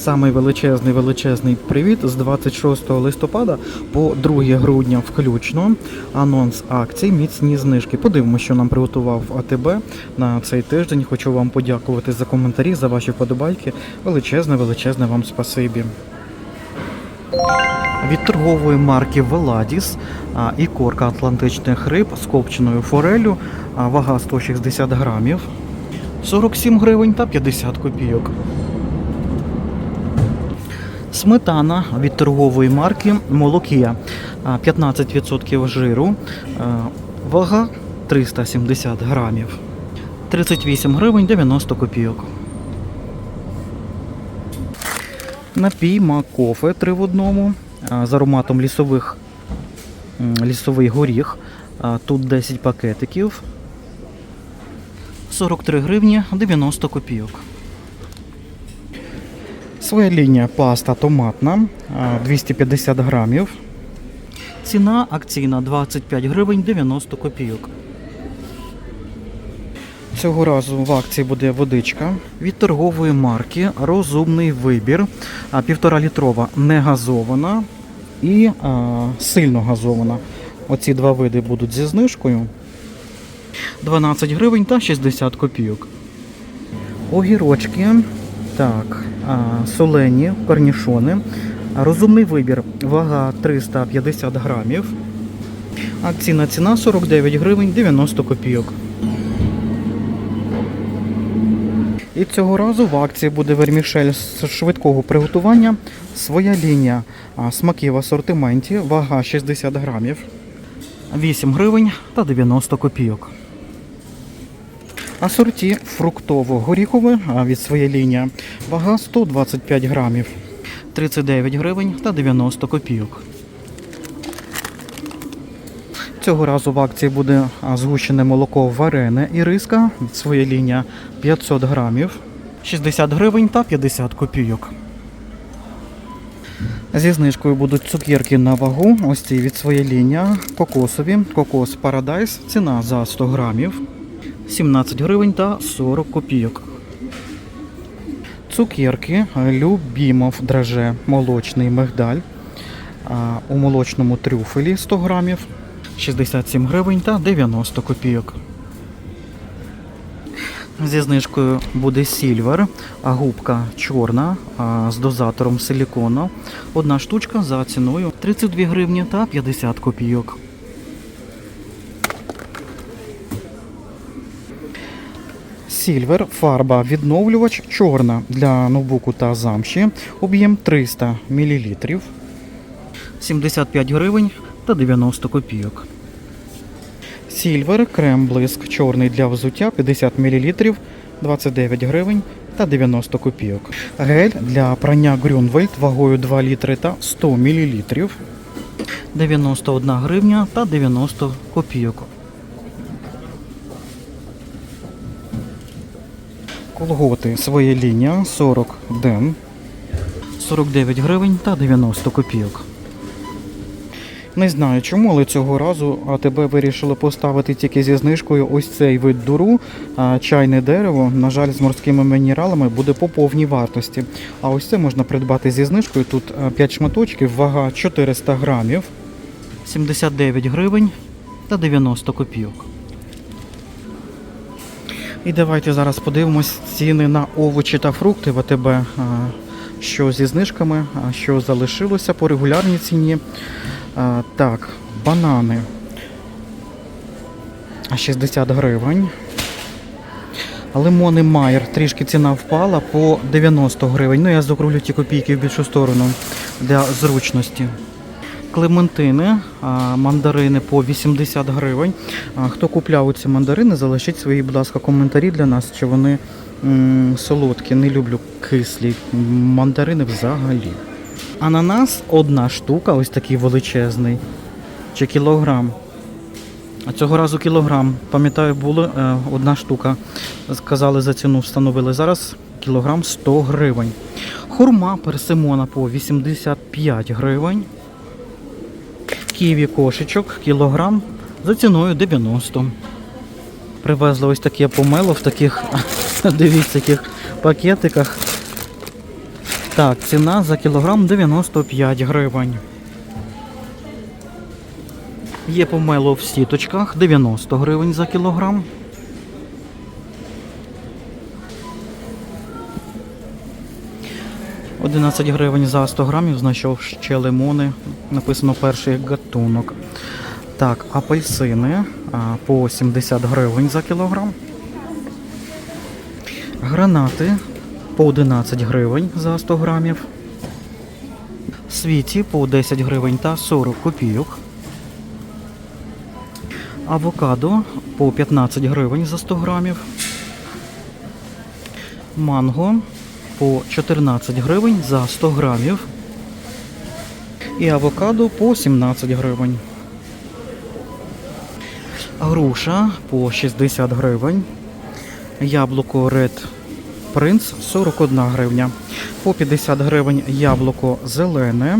Самий величезний величезний привіт з 26 листопада по 2 грудня включно. Анонс акцій, міцні знижки. Подивимося, що нам приготував АТБ на цей тиждень. Хочу вам подякувати за коментарі, за ваші вподобайки. Величезне, величезне вам спасибі. Від торгової марки Веладіс і корка атлантичних риб з копченою форелю, вага 160 грамів, 47 гривень та 50 копійок. Сметана від торгової марки Молокія. 15% жиру, вага 370 грамів, 38 гривень 90 копійок. Напій Макофе 3 в одному з ароматом лісових лісовий горіх. Тут 10 пакетиків. 43 гривні 90 копійок. Своя лінія паста томатна 250 грамів. Ціна акційна 25 гривень 90 копійок. Цього разу в акції буде водичка від торгової марки Розумний вибір. Півтора літрова не газована і а, сильно газована. Оці два види будуть зі знижкою. 12 гривень та 60 копійок. Огірочки. Так, солені, корнішони. Розумний вибір. Вага 350 грамів. Акційна ціна 49 гривень 90 копійок. І цього разу в акції буде вермішель з швидкого приготування. Своя лінія смаки в асортименті, вага 60 грамів, 8 гривень та 90 копійок. Асорті фруктово-горіхове від своя лінія, вага 125 грамів, 39 гривень та 90 копійок. Цього разу в акції буде згущене молоко варене і риска від своя лінія 500 грамів, 60 гривень та 50 копійок. Зі знижкою будуть цукерки на вагу. Ось ці від своя лінія. Кокосові. Кокос Paradise. Ціна за 100 грамів. 17 гривень та 40 копійок. Цукерки Любімов драже молочний мигдаль. У молочному трюфелі 100 грамів. 67 гривень та 90 копійок. Зі знижкою буде сільвер, а губка чорна з дозатором силікону. Одна штучка за ціною 32 гривні та 50 копійок. Сільвер, фарба відновлювач чорна для ноутбуку та замші. Об'єм 300 мл. 75 гривень та 90 копійок. Сільвер, крем блиск чорний для взуття 50 мл, 29 гривень та 90 копійок. Гель для прання Грюнвельд вагою 2 літри та 100 мл. 91 гривня та 90 копійок. Колготи своя лінія 40 ден. 49 гривень та 90 копійок. Не знаю чому, але цього разу АТБ вирішили поставити тільки зі знижкою ось цей вид дуру, чайне дерево, на жаль, з морськими мінералами буде по повній вартості. А ось це можна придбати зі знижкою. Тут 5 шматочків, вага 400 грамів, 79 гривень та 90 копійок. І давайте зараз подивимось ціни на овочі та фрукти в АТБ. Що зі знижками, що залишилося по регулярній ціні. Так, банани. 60 гривень. Лимони Майер, трішки ціна впала по 90 гривень. Ну, я закруглю ті копійки в більшу сторону для зручності. Клементини, мандарини по 80 гривень. Хто купляв ці мандарини, залишіть свої, будь ласка, коментарі для нас, чи вони солодкі. Не люблю кислі мандарини взагалі. Ананас одна штука, ось такий величезний. Чи кілограм. А цього разу кілограм. Пам'ятаю, було е, одна штука. Сказали за ціну, встановили. Зараз кілограм 100 гривень. Хурма персимона по 85 гривень. Ківі кошечок, кілограм за ціною 90. Привезли ось таке помело в таких, дивіться, яких пакетиках. Так, ціна за кілограм 95 гривень. Є помело в сіточках 90 гривень за кілограм. Одинадцять гривень за 100 грамів знайшов ще лимони. Написано перший гатунок. Так, апельсини по 70 гривень за кілограм. Гранати по 11 гривень за 100 грамів. Світі по 10 гривень та 40 копійок. Авокадо по 15 гривень за 100 грамів. Манго по 14 гривень за 100 грамів. І авокадо по 17 гривень. Груша по 60 гривень. Яблуко Red Prince 41 гривня. По 50 гривень яблуко зелене.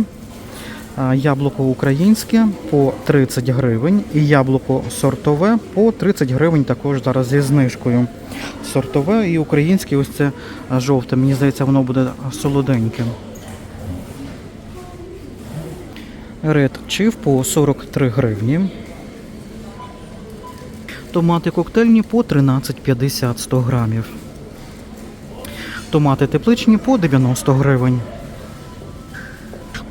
Яблуко українське по 30 гривень. І яблуко сортове по 30 гривень також зараз зі знижкою. Сортове і українське, ось це жовте. Мені здається, воно буде солоденьке. Red Chief по 43 гривні. Томати коктейльні по 13,50 100 грамів. Томати тепличні по 90 гривень.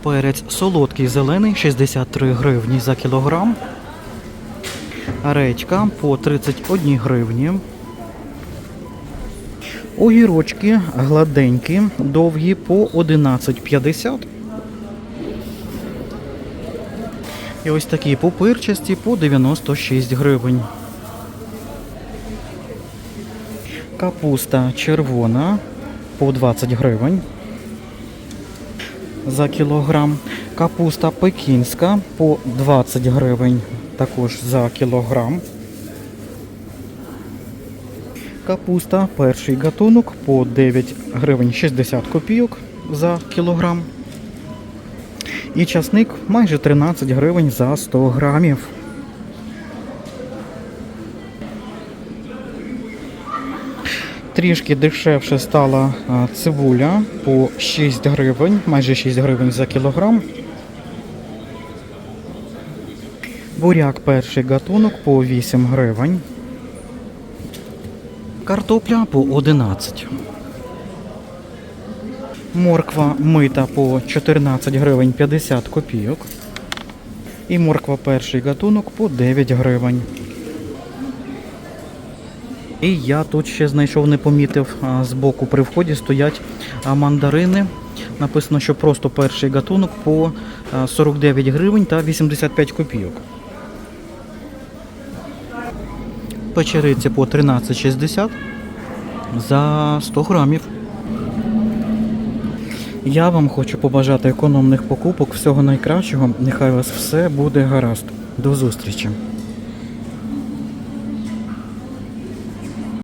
Перець солодкий зелений 63 гривні за кілограм. Редька по 31 гривні. Огірочки гладенькі, довгі по 11,50. І ось такі пупирчасті по 96 гривень. Капуста червона по 20 гривень за кілограм. Капуста пекінська по 20 гривень також за кілограм. Капуста перший гатунок по 9 гривень 60 копійок за кілограм. І часник майже 13 гривень за 100 грамів. Трішки дешевше стала цибуля по 6 гривень, майже 6 гривень за кілограм. Буряк перший гатунок по 8 гривень. Картопля по 11. Морква мита по 14 гривень 50 копійок. І морква перший гатунок по 9 гривень. І я тут ще знайшов, не помітив, збоку при вході стоять мандарини. Написано, що просто перший гатунок по 49 гривень та 85 копійок. Печериці по 13,60 за 100 грамів. Я вам хочу побажати економних покупок, всього найкращого. Нехай у вас все буде гаразд. До зустрічі!